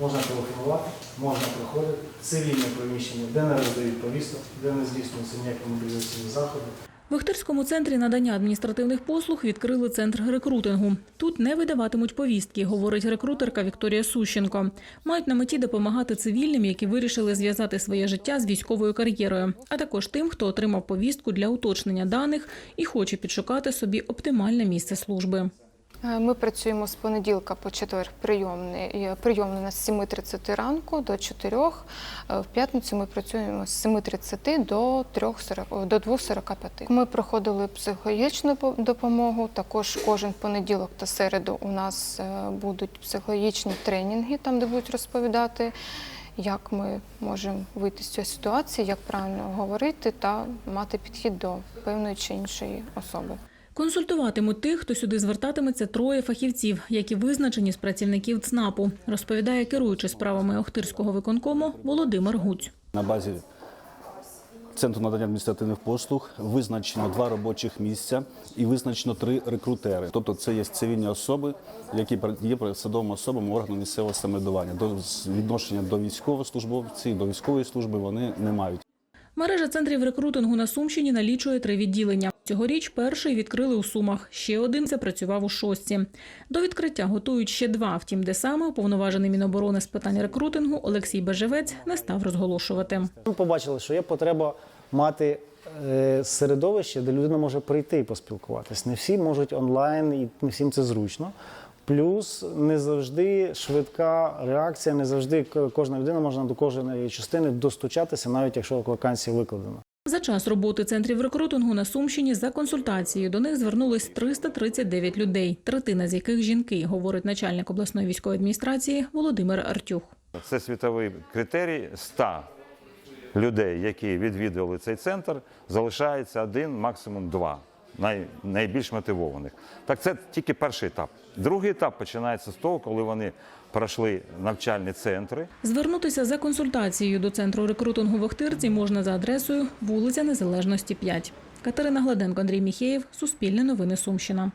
можна телефонувати, можна приходити, цивільне приміщення, де не роздають повісток, де не здійснюються ніякі мобілізаційні заходи. В Охтирському центрі надання адміністративних послуг відкрили центр рекрутингу. Тут не видаватимуть повістки, говорить рекрутерка Вікторія Сущенко. Мають на меті допомагати цивільним, які вирішили зв'язати своє життя з військовою кар'єрою, а також тим, хто отримав повістку для уточнення даних і хоче підшукати собі оптимальне місце служби. Е, Ми працюємо з понеділка по четвер прийомний. Прийомний з 7.30 ранку до 4. Е, В п'ятницю ми працюємо з 7.30 до 3.40 до 2.45. Ми проходили психологічну допомогу. Також кожен понеділок та середу у нас е, будуть психологічні тренінги, там де будуть розповідати, як ми можемо вийти з цієї ситуації, як правильно говорити та мати підхід до певної чи іншої особи. Консультуватимуть тих, хто сюди звертатиметься троє фахівців, які визначені з працівників ЦНАПу, розповідає керуючий справами Охтирського виконкому Володимир Гуць. На базі Центру надання адміністративних послуг визначено два робочих місця і визначено три рекрутери. Тобто це є цивільні особи, які є посадовими особами органу місцевого самоврядування. До відношення до військовослужбовців, до військової служби вони не мають. Мережа центрів рекрутингу на Сумщині налічує три відділення. Цьогоріч перший відкрили у Сумах, ще один запрацював у Шостці. До відкриття готують ще два. Втім, де саме уповноважений Міноборони з питань рекрутингу Олексій Бежевець не став розголошувати. Ми побачили, що є потреба мати е, середовище, де людина може прийти і поспілкуватись. Не всі можуть онлайн, і не всім це зручно. Плюс не завжди швидка реакція, не завжди кожна людина може до кожної частини достучатися, навіть якщо вакансія викладена. За час роботи центрів рекрутингу на Сумщині за консультацією до них звернулись 339 людей, третина з яких жінки, говорить начальник обласної військової адміністрації Володимир Артюх. Це світовий критерій 100 людей, які відвідували цей центр, залишається один, максимум два най, найбільш мотивованих. Так це тільки перший етап. Другий етап починається з того, коли вони пройшли навчальні центри. Звернутися за консультацією до центру рекрутингу в Охтирці можна за адресою вулиця Незалежності 5. Катерина Гладенко, Андрій Міхеєв, Суспільне новини Сумщина.